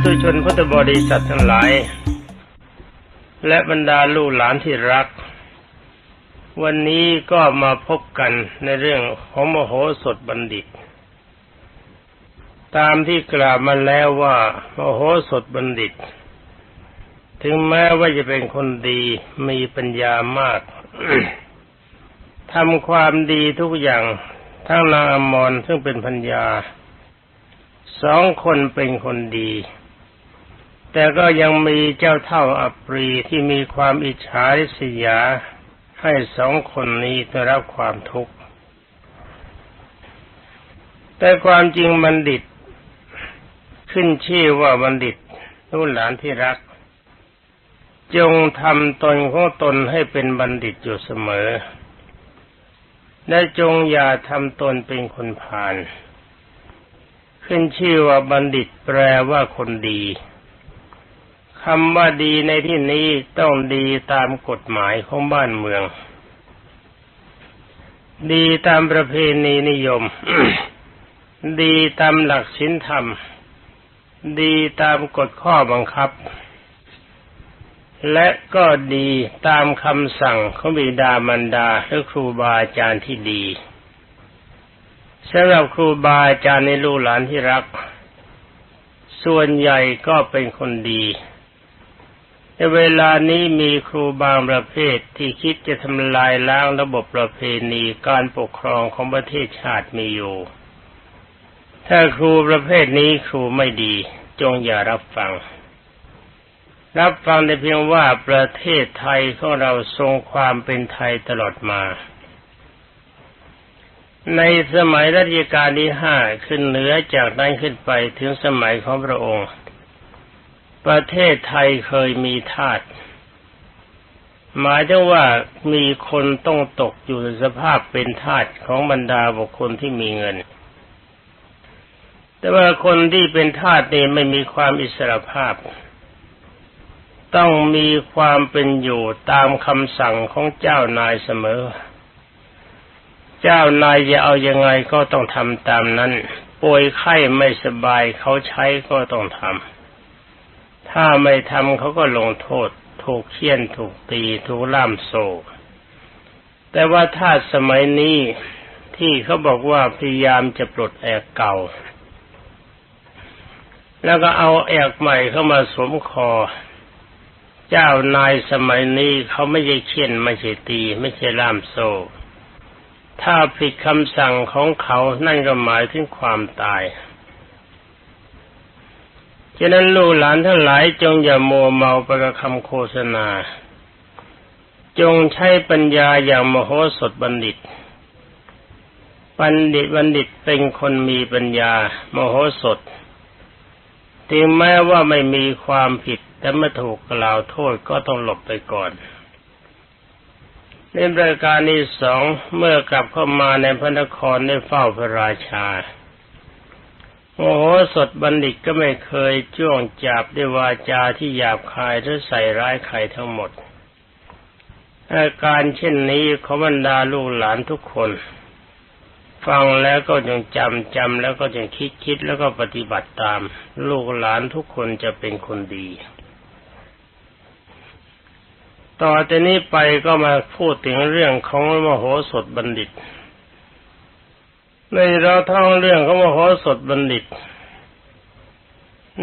สาธุชนพุทธบริษัททั้งหลาย และบรรดาลูกหลานที่รัก วันนี้ก็มาพบกันในเรื่องของมโหสถบัณฑิต ตามที่กล่าวมาแล้วว่ามโหสถบัณฑิต ถึงแม้ว่าจะเป็นคนดีมีปัญญามากทำความดีทุกอย่างทั้งนางอมรซึ่งเป็นพัญญาสองคนเป็นคนดี แต่ก็ยังมีเจ้าเท่าอัปรีที่มีความอิจฉาริษยา ให้สองคนนี้ได้รับความทุกข์ แต่ความจริงบัณฑิต ขึ้นชื่อว่าบัณฑิตลูกหลานที่รัก จงทำตนของตนให้เป็นบัณฑิตอยู่เสมอ และจงอย่าทำตนเป็นคนพาลขึ้นชื่อว่าบัณฑิตแปลว่าคนดี คำว่าดีในที่นี้ต้องดีตามกฎหมายของบ้านเมือง ดีตามประเพณีนิยม ดีตามหลักศีลธรรม ดีตามกฎข้อบังคับ และก็ดีตามคำสั่งของบิดามารดาหรือครูบาอาจารย์ที่ดีสำหรับครูบาอาจารย์ในลูกหลานที่รัก ส่วนใหญ่ก็เป็นคนดี เวลานี้มีครูบางประเภทที่คิดจะทำลายล้างระบบประเพณีการปกครองของประเทศชาติมีอยู่ ถ้าครูประเภทนี้ครูไม่ดี จงอย่ารับฟัง รับฟังแต่เพียงว่าประเทศไทยของเราทรงความเป็นไทยตลอดมา ในสมัยรัชกาลที่ห้าขึ้นเหนือจากนั้นขึ้นไปถึงสมัยของพระองค์ ประเทศไทยเคยมีทาสหมายถึงว่ามีคนต้องตกอยู่ในสภาพเป็นทาสของบรรดาบุคคลที่มีเงิน แต่ว่าคนที่เป็นทาสนี่ไม่มีความอิสระภาพ ต้องมีความเป็นอยู่ตามคำสั่งของเจ้านายเสมอ เจ้านายจะเอาอยัางไงก็ต้องทำตามนั้น ป่วยไข้ไม่สบายเขาใช้ก็ต้องทำ ถ้าไม่ทำเขาก็ลงโทษ ถูกเคี่ยนถูกตีถูกล่ามโซ่แต่ว่าถ้าสมัยนี้ที่เขาบอกว่าพยายามจะปลดแอกเก่า แล้วก็เอาแอกใหม่เข้ามาสวมคอ เจ้านายสมัยนี้เขาไม่ใช่เคี่ยนไม่ใช่ตี ไม่ใช่ล่ามโซ่ ถ้าผิดคำสั่งของเขานั่นก็หมายถึงความตาย ฉะนั้นลูกหลานทั้งหลายจงอย่ามัวเมาไปกับคำโฆษณา จงใช้ปัญญาอย่างมโหสถบัณฑิต บัณฑิตบัณฑิตเป็นคนมีปัญญา มโหสถถึงแม้ว่าไม่มีความผิดแต่เมื่อถูกกล่าวโทษก็ต้องหลบไปก่อนในรายการที่สองเมื่อกลับเข้ามาในพระนครได้เฝ้าพระราชา โอ้โหสดบัณฑิตก็ไม่เคยจ้วงจับด้วยวาจาที่หยาบคายหรือใส่ร้ายใครทั้งหมด อาการเช่นนี้ขอบรรดาลูกหลานทุกคน ฟังแล้วก็จงจำจำแล้วก็จงคิดคิดแล้วก็ปฏิบัติตาม ลูกหลานทุกคนจะเป็นคนดี ต่อจากนี้ไปก็มาพูดถึงเรื่องของมโหสถบัณฑิต ในเราท่องเรื่องเของมโหสถบัณฑิต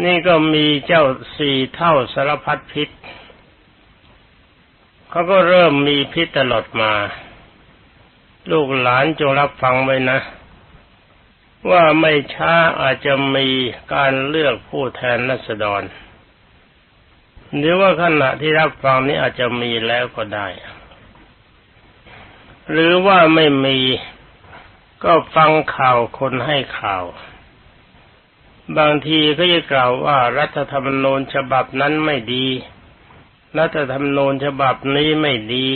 นี่ก็มีเจ้าสี่เท่าสารพัดพิษเขาก็เริ่มมีพิษตลอดมา ลูกหลานจงรับฟังไว้นะ ว่าไม่ช้าอาจจะมีการเลือกผู้แทนรัษฎร หรือว่าขณะที่รับฟังนี้อาจจะมีแล้วก็ได้ หรือว่าไม่มี ก็ฟังข่าวคนให้ข่าว บางทีก็จะกล่าวว่ารัฐธรรมนูญฉบับนั้นไม่ดี รัฐธรรมนูญฉบับนี้ไม่ดี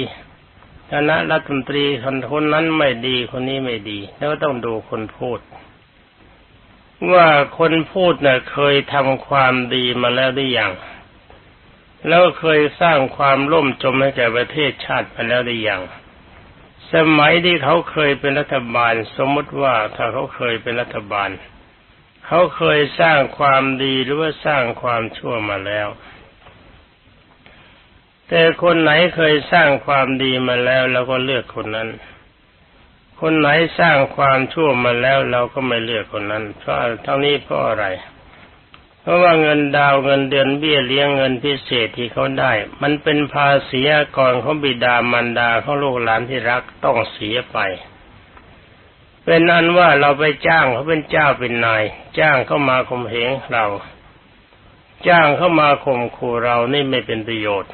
คณะรัฐมนตรีคนคนนั้นไม่ดีคนนี้ไม่ดี แล้วต้องดูคนพูด ว่าคนพูดเน่ะเคยทำความดีมาแล้วหรือยังแล้วเคยสร้างความล่มจมให้แก่ประเทศชาติไปแล้วหรือยัง สมัยที่เขาเคยเป็นรัฐบาล สมมติว่าถ้าเขาเคยเป็นรัฐบาล เขาเคยสร้างความดีหรือว่าสร้างความชั่วมาแล้ว แต่คนไหนเคยสร้างความดีมาแล้วเราก็เลือกคนนั้น คนไหนสร้างความชั่วมาแล้วเราก็ไม่เลือกคนนั้น เพราะทั้งนี้เพราะอะไรเเพราะว่าเงินดาวเงินเดือนเบี้ยเลี้ยงเงินพิเศษที่เขาได้ มันเป็นภาษีก่อนของบิดามารดาของลูกหลานที่รักต้องเสียไป เป็นอันว่าเราไปจ้างเขาเป็นเจ้าเป็นนาย จ้างเข้ามาข่มเหงเรา จ้างเข้ามาข่มขู่เรานี่ไม่เป็นประโยชน์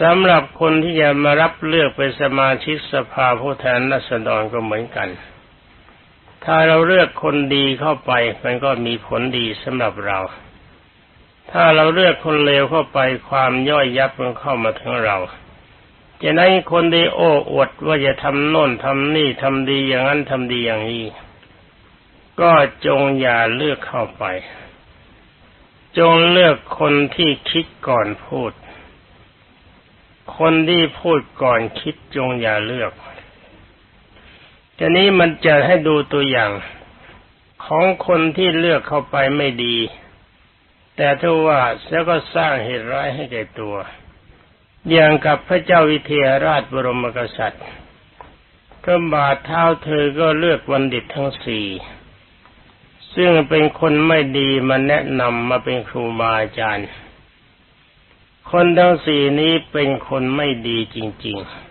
สำหรับคนที่จะมารับเลือกเป็นสมาชิกสภาผู้แทนราษฎรก็เหมือนกัน ถ้าเราเลือกคนดีเข้าไป มันก็มีผลดีสำหรับเรา ถ้าเราเลือกคนเลวเข้าไปความย่อยยับมันเข้ามาถึงเราจะนั้นคนดีโอ้อวดว่าจะทำโน่นทำนี่ทำดีอย่างนั้นทำดีอย่างนี้ ก็จงอย่าเลือกเข้าไป จงเลือกคนที่คิดก่อนพูด คนที่พูดก่อนคิดจงอย่าเลือก ทีนี้มันจะให้ดูตัวอย่างของคนที่เลือกเข้าไปไม่ดี แต่ถ้าว่าแล้วก็สร้างเหตุร้ายให้แก่ตัว อย่างกับพระเจ้าวิเทหราชบรมกษัตริย์พระบาทเท้าเธอก็เลือกวันดิตทั้งสี่ซึ่งเป็นคนไม่ดีมาแนะนำมาเป็นครูบาอาจารย์ คนทั้งสี่นี้เป็นคนไม่ดีจริง ๆ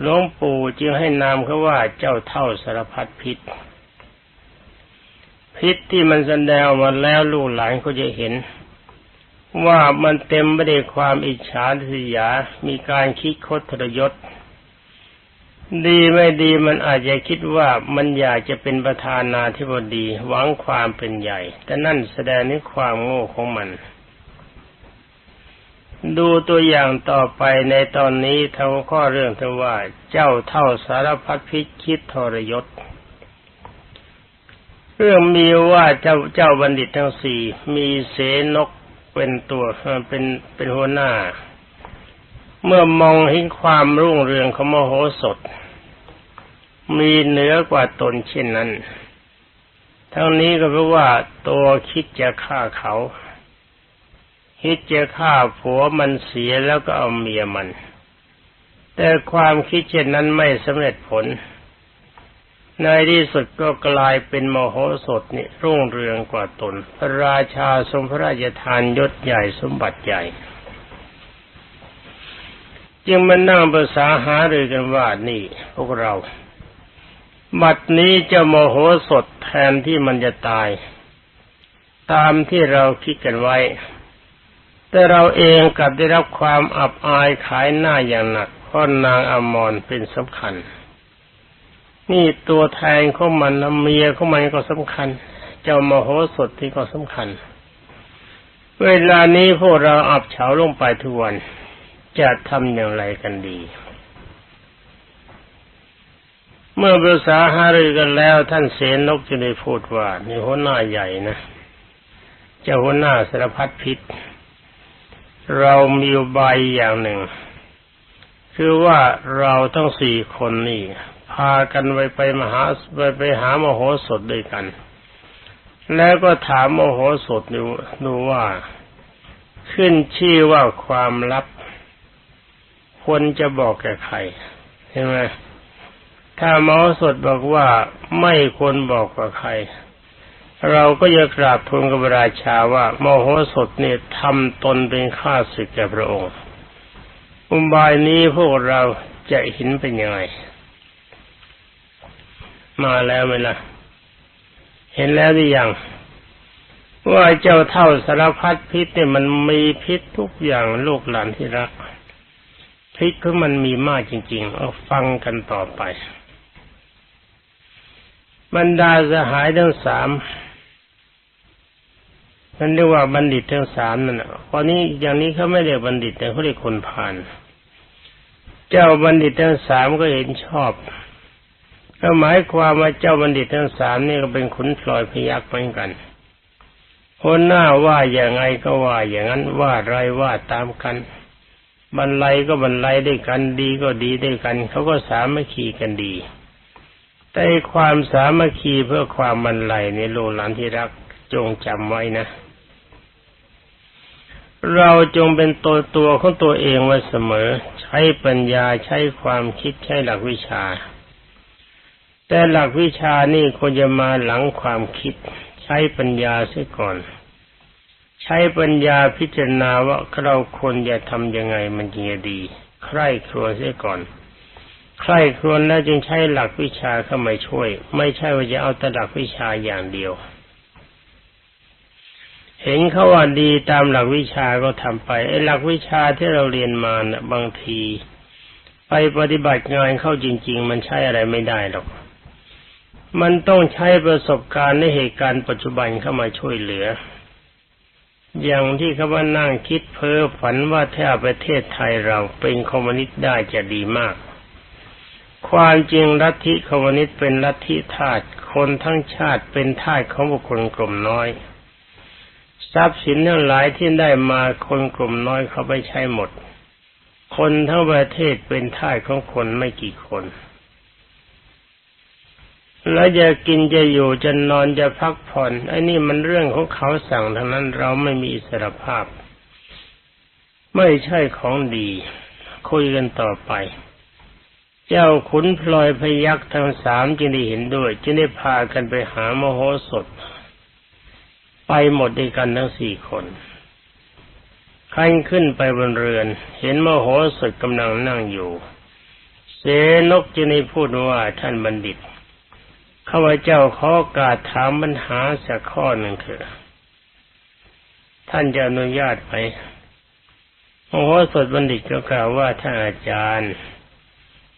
หลวงปู่จึงให้นามเขาว่าเจ้าเท่าสารพัดพิษ พิษที่มันแสดงมาแล้วลูกหลานเขาจะเห็น ว่ามันเต็มไปด้วยความอิจฉาทิยา มีการคิดคดทรยศ ดีไม่ดีมันอาจจะคิดว่ามันอยากจะเป็นประธานาธิบดีหวังความเป็นใหญ่ แต่นั่นแสดงถึงความโง่ของมัน ดูตัวอย่างต่อไปในตอนนี้ทั้งข้อเรื่องที่ว่า เจ้าเท่าสารพัดพิษคิดทรยศ เรื่องมีว่าเจ้าเจ้าบัณฑิตทั้งสี่มีเสนกเป็นตัวเป็นเป็นหัวหน้า เมื่อมองเห็นความรุ่งเรืองของมโหสถ มีเหนือกว่าตนเช่นนั้น ทั้งนี้ก็เพราะว่าตัวคิดจะฆ่าเขา คิดจะฆ่าผัวมันเสียแล้วก็เอาเมียมัน แต่ความคิดเช่นนั้นไม่สำเร็จผล ในที่สุดก็กลายเป็นมโหสถนี่รุ่งเรืองกว่าตน พระราชาทรงพระราชทานยศใหญ่สมบัติใหญ่ จึงมานั่งภาษาหารือกันว่านี่พวกเราบัดนี้จะโมโหสถแทนที่มันจะตาย ตามที่เราคิดกันไว้ แต่เราเองกลับได้รับความอับอายขายหน้าอย่างหนักเพราะนางอมรเป็นสำคัญ นี่ตัวแทนของมันเมียของมันก็สำคัญ เจ้ามโหสถที่ก็สำคัญ เวลานี้พวกเราอับเฉาลงไปทุกวันจะทำอย่างไรกันดี เมื่อภาษาหารือกันแล้ว ท่านเสนนกจะได้พูดว่านี่หัวหน้าใหญ่นะเจ้าหัวหน้าสารพัดพิษ เรามีใบอย่างหนึ่ง คือว่าเราทั้งสี่คนนี่ พากันไปไปมหาไปไปหามโหสถด้วยกัน แล้วก็ถามมโหสถดูดูว่า ขึ้นชื่อว่าความลับควรจะบอกแก่ใครใช่ไหมถ้ามโหสถบอกว่าไม่ควรบอกกับใคร เราก็จะกราบทูลกับราชาว่าโมโหสถเนี่ยทำตนเป็นข้าศึกแก่พระองค์ อุบายนี้พวกเราจะเห็นเป็นยังไง มาแล้วไหมล่ะ เห็นแล้วหรือยังว่าเจ้าเท่าสารพัดพิษเนี่ยมันมีพิษทุกอย่างลูกหลานที่รัก พิษคือมันมีมากจริง ๆ เอาฟังกันต่อไป บรรดาสหายทั้งสาม นั่นเรียกว่าบัณฑิตทั้งสามนั่นตอนนี้อย่างนี้เขาไม่เรียกบัณฑิตแต่เขาเรียกคนผ่าน เจ้าบัณฑิตทั้งสามก็เห็นชอบ ก็หมายความว่าเจ้าบัณฑิตทั้งสามนี่ก็เป็นขุนพลอยพยักเหมือนกันคนหน้าว่าอย่างไงก็ว่าอย่างนั้นว่าไรว่าตามกันบรรลัยก็บรรลัยด้วยกันดีก็ดีด้วยกัน เขาก็สามัคคีกันดี แต่ความสามัคคีเพื่อความมันไหลในโลกหลานที่รักจงจำไว้นะ เราจงเป็นตัวตัวของตัวเองไว้เสมอ ใช้ปัญญาใช้ความคิดใช้หลักวิชา แต่หลักวิชานี่ควรจะมาหลังความคิด ใช้ปัญญาเสียก่อน ใช้ปัญญาพิจารณาว่าเราควรจะทำยังไงมันจึงจะดี ใคร่ครวญเสียก่อน ใคร่ครวญแล้วจึงใช้หลักวิชาเข้ามาช่วย ไม่ใช่ว่าจะเอาแต่หลักวิชาอย่างเดียว เห็นเขาว่าดีตามหลักวิชาก็ทำไปไอ้หลักวิชาที่เราเรียนมานะบางที ไปปฏิบัติงานเข้าจริง ๆ มันใช้อะไรไม่ได้หรอก มันต้องใช้ประสบการณ์ในเหตุการณ์ปัจจุบันเข้ามาช่วยเหลือ อย่างที่เขาว่านั่งคิดเพ้อฝันว่าถ้าประเทศไทยเราเป็นคอมมิวนิสต์ได้จะดีมาก ความจริงลัทธิคอมมิวนิสต์เป็นลัทธิทาสคนทั้งชาติเป็นทาสของบุคคลกลุ่มน้อย ทรัพย์สินทั้งหลายที่ได้มาคนกลุ่มน้อยเขาไปใช้หมด คนทั้งประเทศเป็นท่าสของคนไม่กี่คนแล้วจะกินจะอยู่จะนอนจะพักผ่อนไอ้นี่มันเรื่องของเขาสั่งทั้งนั้นเราไม่มีอิสรภาพ ไม่ใช่ของดี คุยกันต่อไป เจ้าขุนพลอยพยักทั้งสามจึงได้เห็นด้วย จึงได้พากันไปหามโหสถ ไปหมดด้วยกันทั้งสี่คนขั้นขึ้นไปบนเรือน เห็นมโหสถกำลังนั่งอยู่ เสนกจึงได้พูดว่าท่านบัณฑิตข้าพเจ้าขอกาสถามปัญหาสักข้อหนึ่งเถอะท่านจะอนุญาตไหมมโหสถบัณฑิตก็กล่าวว่าท่านอาจารย์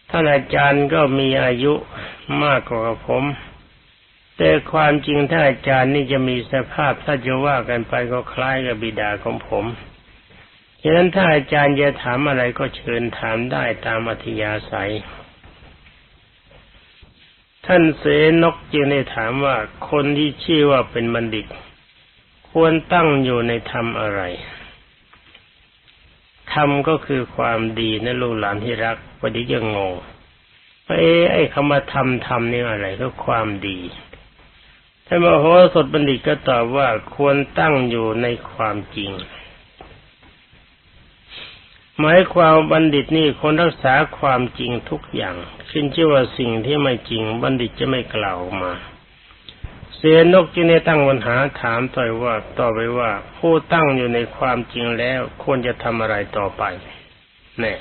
ท่านอาจารย์ก็มีอายุมากกว่าผม แต่ความจริงท่านอาจารย์นี่จะมีสภาพถ้าจะว่ากันไปก็คล้ายกับบิดาของผมฉะนั้นถ้าอาจารย์จะถามอะไรก็เชิญถามได้ตามอัธยาศัย ท่านเสนกจึงได้ถามว่าคนที่ชื่อว่าเป็นบัณฑิต ควรตั้งอยู่ในธรรมอะไรธรรมก็คือความดีนะลูกหลานที่รักวันนี้ยังงงว่าเอ๊ไอ้คำว่าธรรมธรรมนี่อะไรก็ความดี ท่านมโหสถบัณฑิตก็ตอบว่าควรตั้งอยู่ในความจริง หมายความบัณฑิตนี่คนรักษาความจริงทุกอย่าง ขึ้นชื่อว่าสิ่งที่ไม่จริง บัณฑิตจะไม่กล่าวมา เสียนกจึงได้ตั้งปัญหาถามต่อยว่าต่อไปว่า ผู้ตั้งอยู่ในความจริงแล้วควรจะทำอะไรต่อไปแน่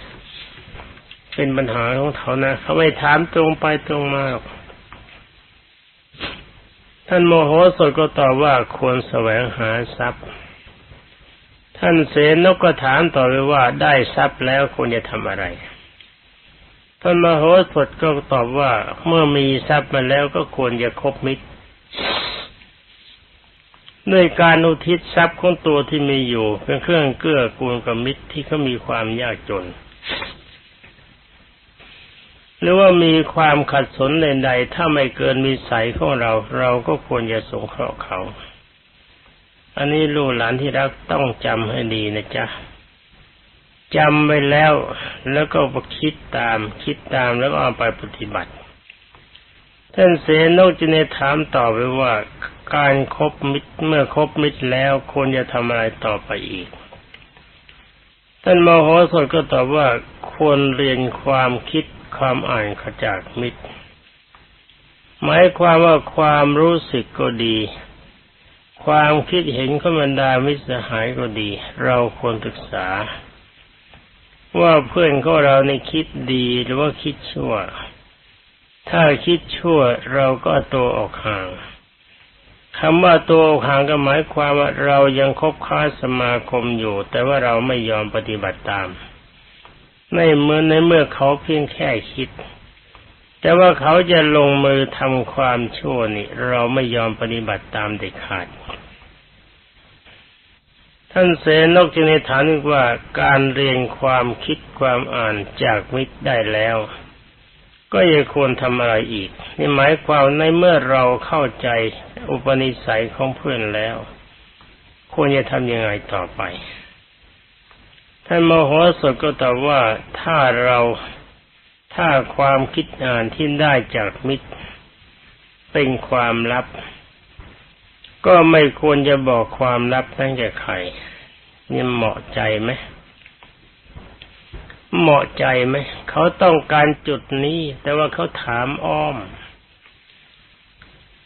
เป็นปัญหาของเขานะเขาไม่ถามตรงไปตรงมาหรอก ท่านโมโหสดก็ตอบว่าควรแสวงหาทรัพย์ ท่านเสนกก็ถามต่อไปว่าได้ทรัพย์แล้วควรจะทำอะไร ท่านมโหสถก็ตอบว่าเมื่อมีทรัพย์มาแล้วก็ควรจะคบมิตรด้วยการอุทิศทรัพย์ของตัวที่มีอยู่เป็นเครื่องเกื้อกูลกับมิตรที่เขามีความยากจน หรือว่ามีความขัดสนใดๆถ้าไม่เกินมีสัยของเรา เราก็ควรจะสงเคราะห์เขา อันนี้ลูกหลานที่รักต้องจำให้ดีนะจ๊ะจำไปแล้วแล้วก็คิดตาม คิดตามแล้วก็เอาไปปฏิบัติ ท่านเสนกจะในถามต่อไปว่าการครบมิตรเมื่อครบมิตรแล้วควรจะทำอะไรต่อไปอีก ท่านมโหสถก็ตอบว่าควรเรียนความคิด ความอ่านขจากมิตร หมายความว่าความรู้สึกก็ดี ความคิดเห็นของบรรดามิตรสหายก็ดี เราควรศึกษา ว่าเพื่อนของเราในคิดดีหรือว่าคิดชั่ว ถ้าคิดชั่วเราก็ตัวออกห่างคำว่าตัวออกห่างก็หมายความว่าเรายังคบค้าสมาคมอยู่ แต่ว่าเราไม่ยอมปฏิบัติตาม ในเมื่อในเมื่อเขาเพียงแค่คิด แต่ว่าเขาจะลงมือทำความชั่วนี่ เราไม่ยอมปฏิบัติตามเด็ดขาด ท่านเสนกจึงในฐานว่าการเรียนความคิดความอ่านจากมิตรได้แล้ว ก็ยังควรทำอะไรอีกนี่หมายความในเมื่อเราเข้าใจอุปนิสัยของเพื่อนแล้ว ควรจะทำยังไงต่อไป ท่านมโหสถก็ตอบว่าถ้าเราถ้าความคิดอ่านที่ได้จากมิตร เป็นความลับ ก็ไม่ควรจะบอกความลับนั่นแก่ใครนี่เหมาะใจไหมเหมาะใจไหมเขาต้องการจุดนี้ แต่ว่าเขาถามอ้อม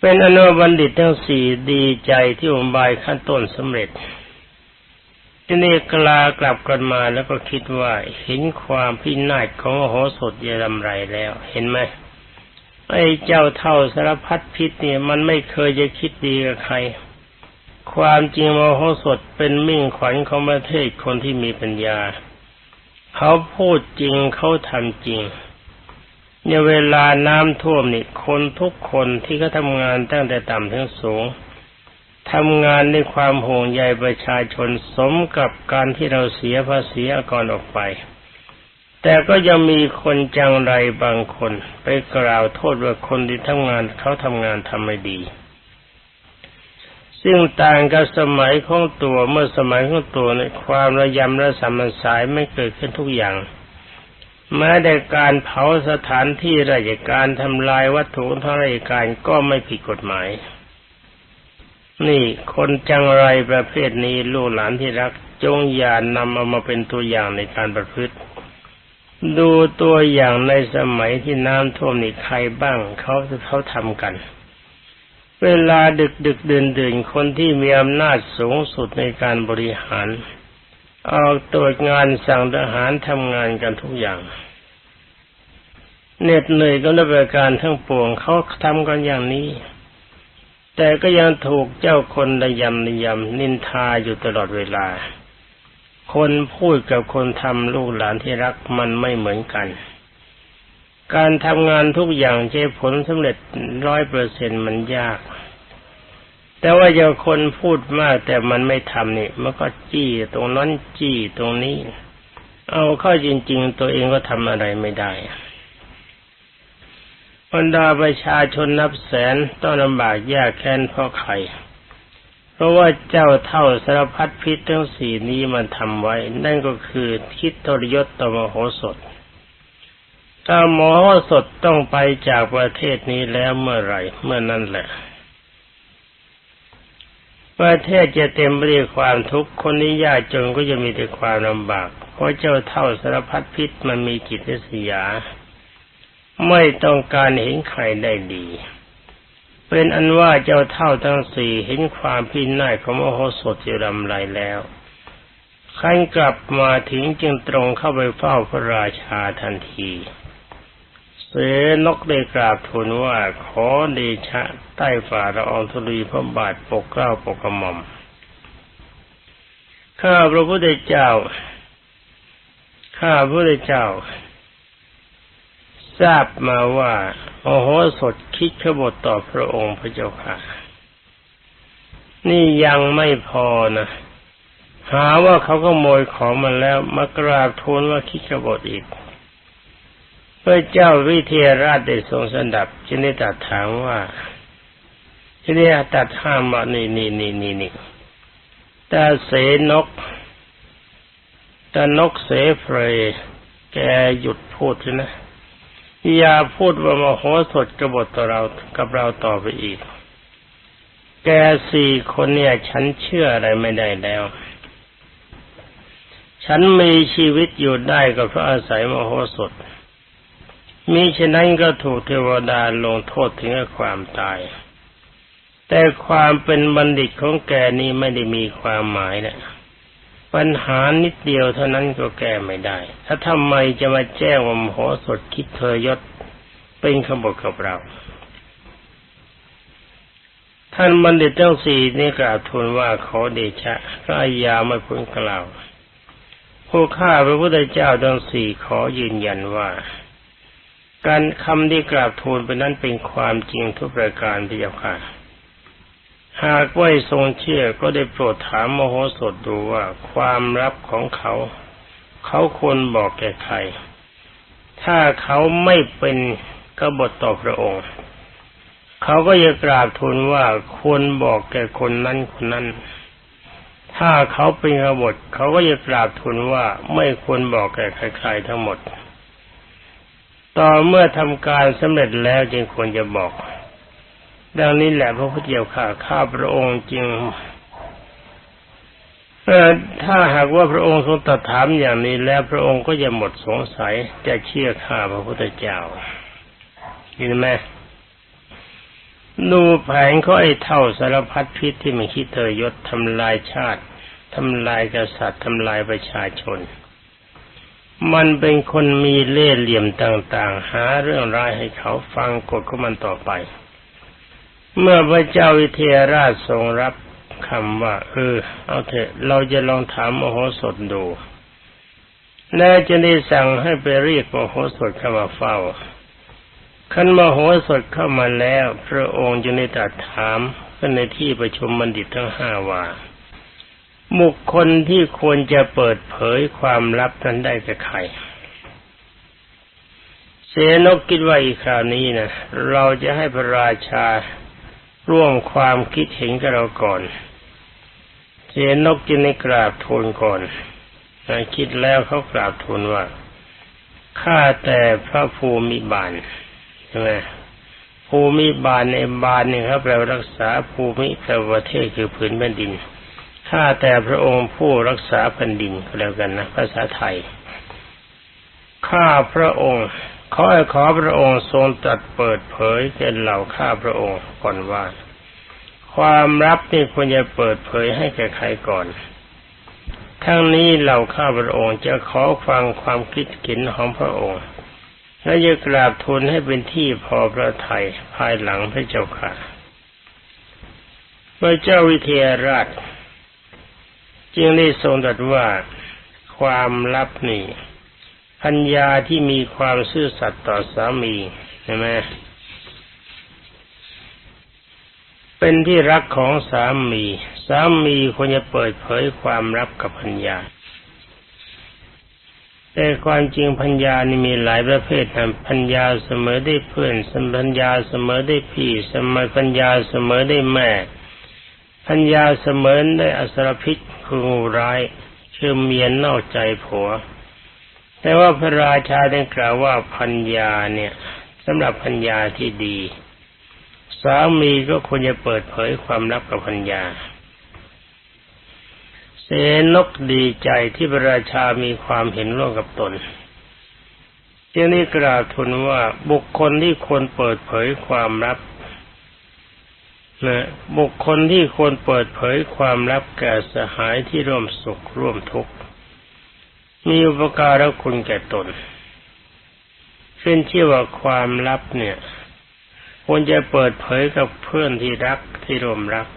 เป็นอนุบัณฑิตทั้งสี่ดีใจที่อุบายขั้นต้นสำเร็จ ทีนี้กลากลับกันมาแล้วก็คิดว่าเห็นความพินาศของโหสถยรำไรแล้ว เห็นไหมไอ้เจ้าเท่าสารพัดพิษเนี่ยมันไม่เคยจะคิดดีกับใคร ความจริงโมโหสถเป็นมิ่งขวัญของประเทศคนที่มีปัญญา เขาพูดจริงเขาทำจริงเนี่ยเวลาน้ำท่วมนี่คนทุกคนที่เขาทำงานตั้งแต่ต่ำถึงสูง ทำงานในความห่วงใยประชาชนสมกับการที่เราเสียภาษีอากรออกไป แต่ก็ยังมีคนจังไรบางคน ไปกล่าวโทษว่าคนที่ทำงานเขาทำงานทำไม่ดี ซึ่งต่างกับสมัยของตัวเมื่อสมัยของตัวในความระยำระสามันสายไม่เกิดขึ้นทุกอย่างแม้แต่การเผาสถานที่ราชการทำลายวัตถุทางราชการก็ไม่ผิดกฎหมาย นี่คนจังไรประเภทนี้ลูกหลานที่รัก จงอย่านำเอามาเป็นตัวอย่างในการประพฤติ ดูตัวอย่างในสมัยที่น้ำท่วมนี่ใครบ้างเขาเขาทำกัน เวลาดึกดึกเดินเดินคนที่มีอำนาจสูงสุดในการบริหาร ออกตรวจงานสั่งทหารทำงานกันทุกอย่างเหน็ดเหนื่อยก็ด้วยประการทั้งปวงเขาทำกันอย่างนี้ แต่ก็ยังถูกเจ้าคนระยำระยำนินทาอยู่ตลอดเวลา คนพูดกับคนทำลูกหลานที่รักมันไม่เหมือนกัน การทำงานทุกอย่างใช้ผลสำเร็จร้อยเปอร์เซ็นมันยาก แต่ว่าอย่าคนพูดมากแต่มันไม่ทำนี่มันก็จี้ตรงนั้นจี้ตรงนี้ เอาเข้าจริง ๆ ตัวเองก็ทำอะไรไม่ได้ บรรดาประชาชนนับแสนต้องลำบากยากแค้นเพราะใคร เพราะว่าเจ้าเท่าสารพัดพิษทั้งสี่นี้มันทำไว้ นั่นก็คือทิศทรยศตมโหสถ ถ้ามโหสถต้องไปจากประเทศนี้แล้วเมื่อไหร่ เมื่อนั้นแหละ ประเทศจะเต็มไปด้วยความทุกข์คนนี้ยากจนก็จะมีแต่ความลำบาก เพราะเจ้าเท่าสารพัดพิษมันมีจิตเสียา ไม่ต้องการเห็นใครได้ดี เป็นอันว่าเจ้าเท่าทั้งสี่เห็นความพินาศของมโหสถจะรำไรแล้วขันกลับมาถึงจึงตรงเข้าไปเฝ้าพระราชาทันที เสนกได้กราบทูลว่าขอเดชะใต้ฝ่าละอองธุลีพระบาทปกเกล้าปกกระหม่อม ข้าพระพุทธเจ้า ข้าพระพุทธเจ้า ทราบมาว่าโอโหสถคิดขบฏต่อพระองค์พระเจ้าค่ะ นี่ยังไม่พอนะหาว่าเขาก็โมยของมันแล้วมากราบทูลว่าคิดขบฏอีกพระเจ้าวิเทหราชได้ทรงสดับจึงได้ตัดถามว่าจึงได้ตัดห้ามว่านี่นี่นี่นี่นี่ตาเสนกตานกเสเพรแกหยุดพูดนะ อย่าพูดว่ามโหสถกบฏต่อเรากับเราต่อไปอีก แกสี่คนเนี่ยฉันเชื่ออะไรไม่ได้แล้ว ฉันมีชีวิตอยู่ได้ก็เพราะอาศัยมโหสถมีฉะนั้นก็ถูกเทวดาลงโทษถึงความตาย แต่ความเป็นบัณฑิตของแกนี้ไม่ได้มีความหมายนะ ปัญหานิดเดียวเท่านั้นก็แก้ไม่ได้ ถ้าทำไมจะมาแจ้งว่ามโหสถคิดเธอยศเป็นขบฏกับเรา ท่านบัณฑิตทั้งสี่นี่กล่าวทูลว่าขอเดชะก็อายาไม่พ้นกล่าวผู้ข้าพระพุทธเจ้าทั้งสี่ขอยืนยันว่า การคำที่กราบทูลไปนั้นเป็นความจริงทุกประการพระเจ้าค่ะ หากไม่ทรงเชื่อก็ได้โปรดถามมโหสถดูว่าความลับของเขา เขาควรบอกแก่ใคร ถ้าเขาไม่เป็นกบฏต่อพระองค์ เขาก็จะกราบทูลว่าควรบอกแก่คนนั้นคนนั้น ถ้าเขาเป็นกบฏเขาก็จะกราบทูลว่าไม่ควรบอกแก่ใครๆทั้งหมด ต่อเมื่อทำการสำเร็จแล้วจึงควรจะบอก ดังนี้แหละพระพุทธเจ้าข้าข้าพระองค์จริงถ้าหากว่าพระองค์ทรงตรัสถามอย่างนี้แล้วพระองค์ก็จะหมดสงสัยจะเชื่อข้าพระพุทธเจ้าเห็นไหมดูแผงเขาไอ้เท่าสารพัดพิษที่มันคิดเธอยศทำลายชาติทำลายกษัตริย์ทำลายประชาชน มันเป็นคนมีเล่ห์เหลี่ยมต่าง ๆ หาเรื่องร้ายให้เขาฟังกดของมันต่อไป เมื่อพระเจ้าวิเทหราชทรงรับคำว่า เออ เอาเถอะ เราจะลองถามมโหสถดูแล้วจะได้สั่งให้ไปเรียกมโหสถเข้ามาเฝ้าขันมโหสถเข้ามาแล้ว พระองค์จะได้ตรัสถามขึ้นในที่ประชุมบัณฑิตทั้งห้าว่าบุคคลที่ควรจะเปิดเผยความลับนั้นได้กับใคร เสนกคิดว่าอีกคราวนี้นะเราจะให้พระราชา ร่วมความคิดเห็นกับเราก่อนเสนกจึงได้กราบทูลก่อนคิดแล้วเขากราบทูลว่าข้าแต่พระภูมิบาลใช่ไหมภูมิบาลในบาลเนี่ยครับแปลรักษาภูมิแปลว่าประเทศคือผืนแผ่นดินข้าแต่พระองค์ผู้รักษาแผ่นดินก็แล้วกันนะภาษาไทยข้าพระองค์ ขอขอพระองค์ทรงตรัสเปิดเผยแก่เหล่าข้าพระองค์ก่อนว่า ความลับนี่ควรจะเปิดเผยให้แก่ใครก่อน ทั้งนี้เหล่าข้าพระองค์จะขอฟังความคิดเห็นของพระองค์ และจะกราบทูลให้เป็นที่พอพระทัยภายหลังพระเจ้าค่ะพระเจ้าวิเทหราชจึงได้ทรงตรัสว่าความลับนี่ พัญญาที่มีความซื่อสัตย์ต่อสามีใช่ไหมเป็นที่รักของสามี สามีควรจะเปิดเผยความลับกับพัญญา แต่ความจริงพัญญานี่มีหลายประเภทนะพัญญาเสมอได้เพื่อนสมพัญญาเสมอได้พี่สมพัญญาเสมอได้แม่ พัญญาเสมอได้อสรพิษคืองูร้าย คือเมียนอกใจผัว แต่ว่าพระราชาได้กล่าวว่าพัญญาเนี่ยสำหรับพัญญาที่ดี สามีก็ควรจะเปิดเผยความลับกับพัญญาเสนกดีใจที่พระราชามีความเห็นร่วมกับตนจึงนี้กราบทูลว่าบุคคลที่ควรเปิดเผยความลับนะบุคคลที่ควรเปิดเผยความลับแก่สหายที่ร่วมสุขร่วมทุกข์ มีอุปการะคุณแก่ตนซึ่งชื่อว่าความลับเนี่ยควรจะเปิดเผยกับเพื่อนที่รักที่ร่วมรัก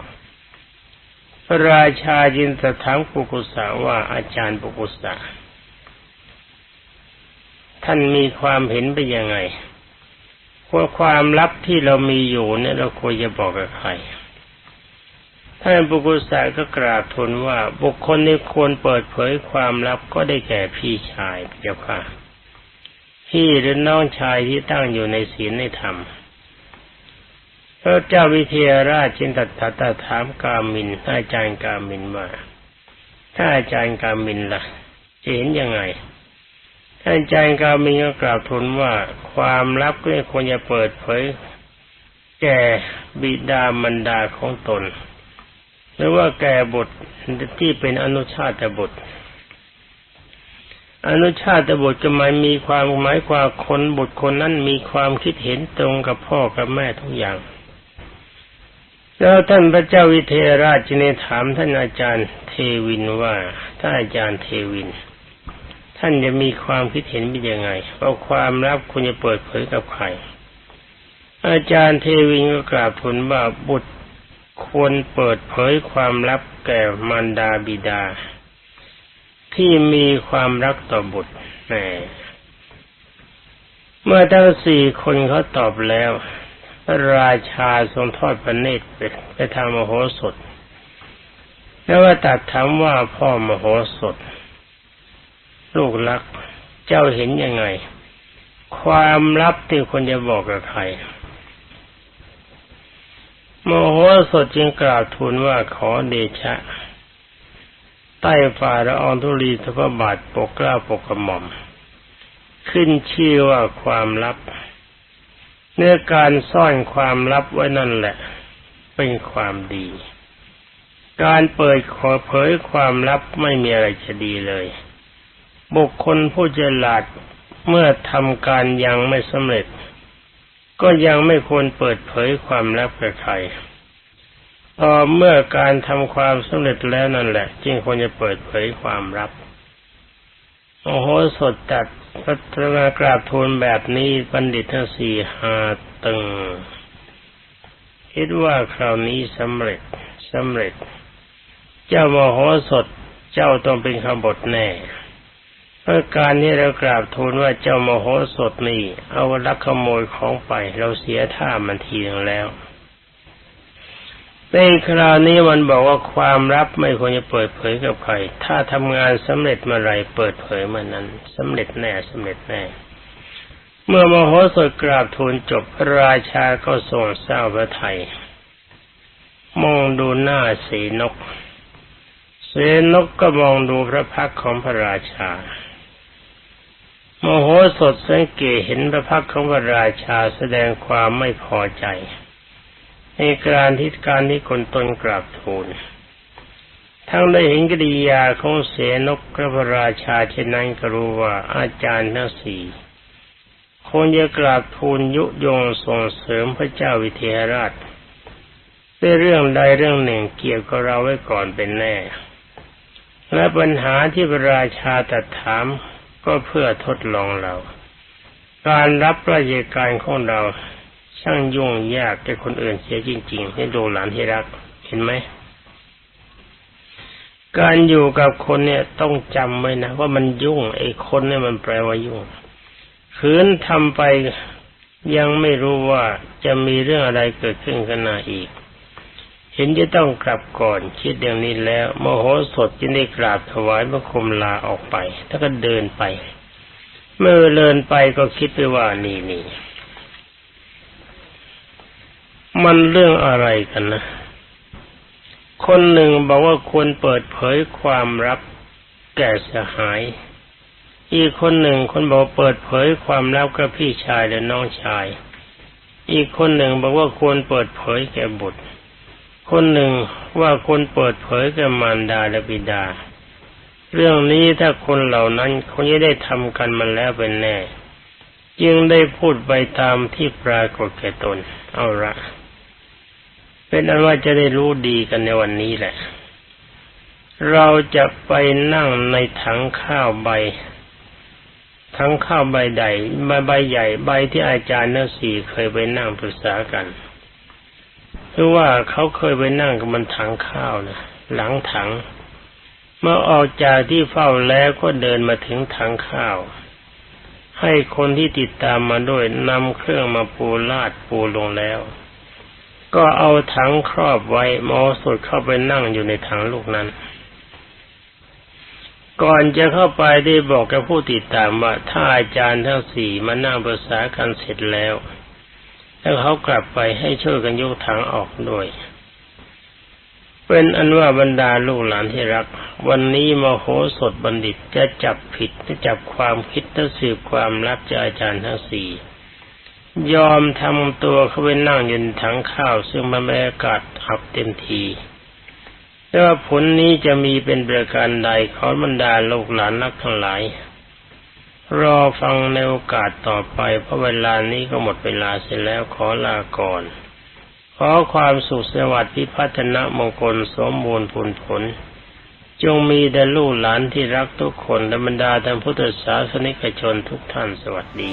พระราชาจินตถามปุกุสาว่าอาจารย์ปุกุสาท่านมีความเห็นไปยังไงว่าความลับที่เรามีอยู่เนี่ยเราควรจะบอกกับใคร ท่านปุกุสาก็กราบทูลว่าบุคคลที่ควรเปิดเผยความลับก็ได้แก่พี่ชายเจ้าค่ะ พี่หรือน้องชายที่ตั้งอยู่ในศีลในธรรมพระเจ้าวิเทหราชจินตัตถาถามกามินอาจารย์กามินว่าถ้าอาจารย์กามินละ่ะจะเห็นยังไงท่านอาจารย์กามินก็กล่าวทูลว่าความลับก็ควรจะเปิดเผย แก่บิดามารดาของตน หรือว่าแก่บุตรที่เป็นอนุชาตบุตรอนุชาตบุตรจะหมายมีความหมายความคนบุตรคนนั้นมีความคิดเห็นตรงกับพ่อกับแม่ทุกอย่างแล้วท่านพระเจ้าวิเทหราชจึงถามท่านอาจารย์เทวินว่าท่านอาจารย์เทวิน ท่านจะมีความคิดเห็นเป็นยังไงว่าความลับคุณจะเปิดเผยกับใครอาจารย์เทวินก็กราบทูลว่าบุตร ควรเปิดเผยความลับแก่มารดาบิดา ที่มีความรักต่อบุตรแหมเมื่อทั้งสี่คนเขาตอบแล้ว พระราชาทรงทอดพระเนตรไปทางมโหสถ แล้วว่าตัดถามว่าพ่อมโหสถ ลูกรัก เจ้าเห็นยังไง ความลับที่คนจะบอกกับใคร โมโหสถจึงกล่าวทูลว่าขอเดชะ ใต้ฝ่าละอองธุลีทพบาทปกกล้าปกกระหม่อม ขึ้นชื่อว่าความลับ เนื้อการซ่อนความลับไว้นั่นแหละ เป็นความดี การเปิดขอเผยความลับไม่มีอะไรจะดีเลย บุคคลผู้เจริญเมื่อทำการยังไม่สำเร็จ ก็ยังไม่ควรเปิดเผยความลับแกับใครต่อเมื่อการทำความสำเร็จแล้วนั่นแหละ จึงควรจะเปิดเผยความลับ โอ้โหสดจัดพระธรรมกราบทูลแบบนี้บัณฑิตทั้งสี่หาตึง คิดว่าคราวนี้สำเร็จสำเร็จ เจ้ามโหสถเจ้าต้องเป็นขบฏแน่ เมื่อการนี้เรากราบทูลว่าเจ้ามโหสถนี่เอาลักขโมยของไป เราเสียท่ามันทีนึงแล้วในคราวนี้มันบอกว่าความลับไม่ควรจะเปิดเผยกับใคร ถ้าทำงานสำเร็จเมื่อไรเปิดเผยเมื่อนั้นสำเร็จแน่สำเร็จแน่ เมื่อมโหสถกราบทูลจบพระราชาก็ทรงเศร้าพระไทย มองดูหน้าสีนก เสนกก็มองดูพระพักของพระราชา มโหสถสังเกตเห็นพระพักตร์ของพระราชาแสดงความไม่พอใจ ในการที่การที่คนตนกราบทูลทั้งได้เห็นกิริยาของเสนกพระราชาเช่นนั้นก็รู้ว่าอาจารย์ทั้งสี่คงจะกราบทูลยุยงส่งเสริมพระเจ้าวิเทหราชด้วยเรื่องใดเรื่องหนึ่งเกี่ยวกับเราไว้ก่อนเป็นแน่ และปัญหาที่พระราชาตัดถาม ก็เพื่อทดลองเรา การรับราชการของเราช่างยุ่งยากแก่คนอื่นเสียจริง ๆ ให้ดูหลานที่รัก เห็นไหม การอยู่กับคนเนี่ยต้องจำไว้นะว่ามันยุ่ง ไอ้คนเนี่ยมันแปลว่ายุ่งขืนทำไปยังไม่รู้ว่าจะมีเรื่องอะไรเกิดขึ้นข้างหน้าอีก เห็นจะต้องกลับก่อน คิดอย่างนี้แล้วมโหสดจึงได้กราบถวายพระคมลาออกไป แล้วก็เดินไป เมื่อเดินไปก็คิดไปว่านี่นี่มันเรื่องอะไรกันนะ คนหนึ่งบอกว่าควรเปิดเผยความลับแก่สหาย อีกคนหนึ่งคนบอกเปิดเผยความลับกับพี่ชายและน้องชาย อีกคนหนึ่งบอกว่าควรเปิดเผยแก่บุตร คนหนึ่งว่าควรเปิดเผยแก่มารดาและบิดา เรื่องนี้ถ้าคนเหล่านั้นคงจะได้ทำกันมาแล้วเป็นแน่ จึงได้พูดไปตามที่ปรากฏแก่ตน เอาละเป็นอันว่าจะได้รู้ดีกันในวันนี้แหละ เราจะไปนั่งในถังข้าวใบทั้งข้าวใบใหญ่ใบใบใหญ่ใบที่อาจารย์นสี่เคยไปนั่งปรึกษากัน คือว่าเขาเคยไปนั่งกับมันถังข้าวนะหลังถัง เมื่อออกจากที่เฝ้าแล้วก็เดินมาถึงถังข้าว ให้คนที่ติดตามมาด้วยนำเครื่องมาปูลาดปูลงแล้ว ก็เอาถังครอบไว้มอสุดเข้าไปนั่งอยู่ในถังลูกนั้น ก่อนจะเข้าไปได้บอกกับผู้ติดตามว่าถ้าอาจารย์ทั้งสี่มานั่งภาษากันเสร็จแล้ว แล้วเขากลับไปให้ช่วยกันยกถังออกด้วยเป็นอันว่าบรรดาลูกหลานที่รัก วันนี้มโหสถบัณฑิตจะจับผิดจะจับความคิดจะสืบความลับจากอาจารย์ทั้งสี่ยอมทำตัวเขาไปนั่งยืนถังข้าว ซึ่งมันบรรยากาศอับเต็มที แต่ว่าผลนี้จะมีเป็นประการใดขอบรรดาลูกหลานนักทั้งหลาย รอฟังในโอกาสต่อไป เพราะเวลานี้ก็หมดเวลาเสร็จแล้วขอลาก่อน ขอความสุขสวัสดิ์พิพัฒนมงคลสมบูรณ์ผลผล จงมีแด่ลูกหลานที่รักทุกคนและบรรดาท่านพุทธศาสนิกชนทุกท่านสวัสดี